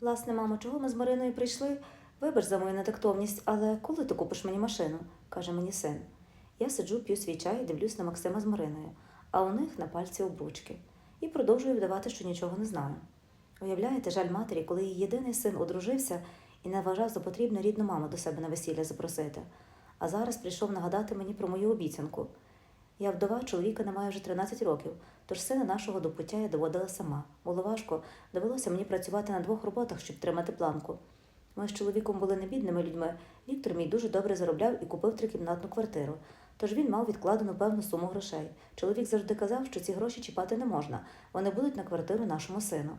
Власне, мамо, чого ми з Мариною прийшли? Вибач за мою нетактовність, але коли ти купиш мені машину? каже мені син. Я сиджу, п'ю свій чай і дивлюсь на Максима з Мариною, а у них на пальці обручки. І продовжую вдавати, що нічого не знаю. Уявляєте, жаль матері, коли її єдиний син одружився і не вважав за потрібне рідну маму до себе на весілля запросити. А зараз прийшов нагадати мені про мою обіцянку. Я вдова, чоловіка не маю вже 13 років, тож сина нашого до пуття я доводила сама. Було важко, довелося мені працювати на двох роботах, щоб тримати планку. Ми з чоловіком були не бідними людьми. Віктор мій дуже добре заробляв і купив трикімнатну квартиру. Тож він мав відкладену певну суму грошей. Чоловік завжди казав, що ці гроші чіпати не можна, вони будуть на квартиру нашому сину.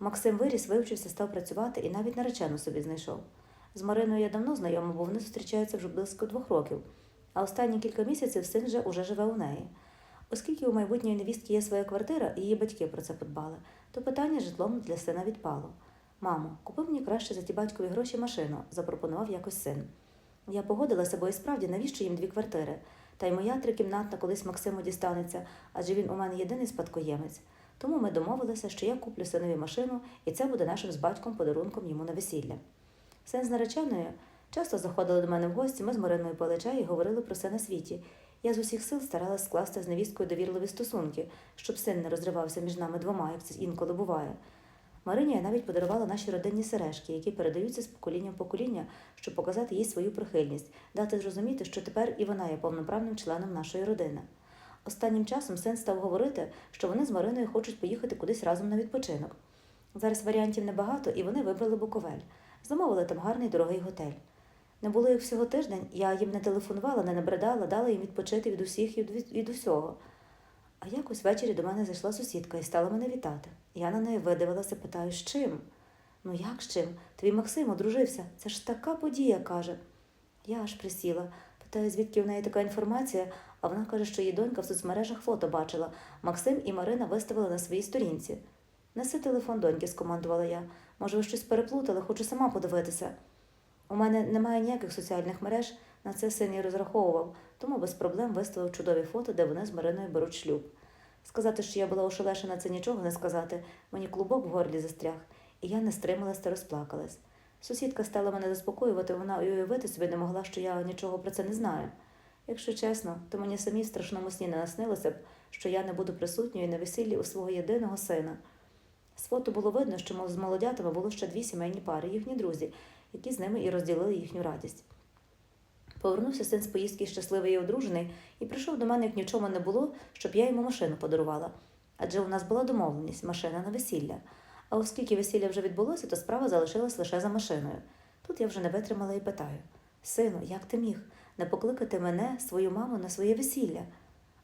Максим виріс, вивчився, став працювати і навіть наречену собі знайшов. З Мариною я давно знайома, бо вони зустрічаються вже близько двох років, а останні кілька місяців син вже уже живе у неї. Оскільки у майбутньої невістки є своя квартира, і її батьки про це подбали, то питання житлом для сина відпало. Мамо, купи мені краще за ті батькові гроші машину, запропонував якось син. Я погодилася, бо і справді навіщо їм дві квартири? Та й моя трикімнатна колись Максиму дістанеться, адже він у мене єдиний спадкоємець. Тому ми домовилися, що я куплю синові машину, і це буде нашим з батьком подарунком йому на весілля. Син з нареченою часто заходили до мене в гості, ми з Мариною пили чай і говорили про все на світі. Я з усіх сил старалась скласти з невісткою довірливі стосунки, щоб син не розривався між нами двома, як це інколи буває. Марині я навіть подарувала наші родинні сережки, які передаються з покоління в покоління, щоб показати їй свою прихильність, дати зрозуміти, що тепер і вона є повноправним членом нашої родини. Останнім часом син став говорити, що вони з Мариною хочуть поїхати кудись разом на відпочинок. Зараз варіантів небагато, і вони вибрали Буковель. Замовили там гарний дорогий готель. Не було їх всього тиждень, я їм не телефонувала, не набридала, дала їм відпочити від усіх і від, усього. А якось ввечері до мене зайшла сусідка і стала мене вітати. Я на неї видивилася, питаю, з чим? Ну як з чим? Твій Максим одружився. Це ж така подія, каже. Я аж присіла, питаю, звідки в неї така інформація, а вона каже, що її донька в соцмережах фото бачила. Максим і Марина виставили на своїй сторінці. Неси телефон доньки, скомандувала я. Може, ви щось переплутали, хочу сама подивитися. У мене немає ніяких соціальних мереж, на це син і розраховував, тому без проблем виставив чудові фото, де вони з Мариною беруть шлюб. Сказати, що я була ошелешена, це нічого не сказати. Мені клубок в горлі застряг, і я не стрималась та розплакалась. Сусідка стала мене заспокоювати, вона уявити собі не могла, що я нічого про це не знаю. Якщо чесно, то мені самі в страшному сні не наснилося б, що я не буду присутньою на весіллі у свого єдиного сина. З фото було видно, що з молодятами було ще дві сімейні пари, їхні друзі, які з ними і розділили їхню радість. Повернувся син з поїздки щасливий і одружений, і прийшов до мене, як нічого не було, щоб я йому машину подарувала. Адже у нас була домовленість машина на весілля. А оскільки весілля вже відбулося, то справа залишилась лише за машиною. Тут я вже не витримала і питаю: Сину, як ти міг не покликати мене, свою маму, на своє весілля?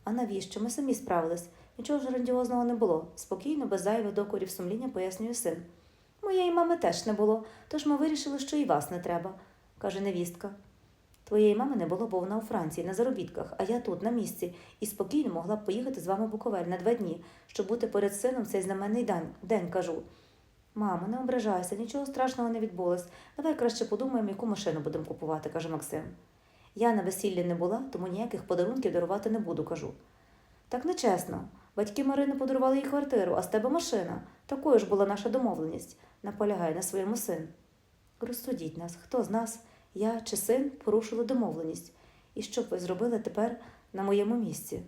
А навіщо? Ми самі справились. Нічого ж грандіозного не було. Спокійно, без зайвих докорів сумління пояснює син. Моєї мами теж не було, тож ми вирішили, що і вас не треба, каже невістка. Твоєї мами не було, бо вона у Франції на заробітках, а я тут, на місці, і спокійно могла б поїхати з вами в Буковель на два дні, щоб бути поряд з сином цей знаменний день, день кажу. Мамо, не ображайся, нічого страшного не відбулось. Давай краще подумаємо, яку машину будемо купувати, каже Максим. Я на весіллі не була, тому ніяких подарунків дарувати не буду, кажу. Так нечесно. Батьки Марини подарували їй квартиру, а з тебе машина. Такою ж була наша домовленість, наполягає на своєму син. Розсудіть нас, хто з нас, я чи син, порушили домовленість. І що б ви зробили тепер на моєму місці?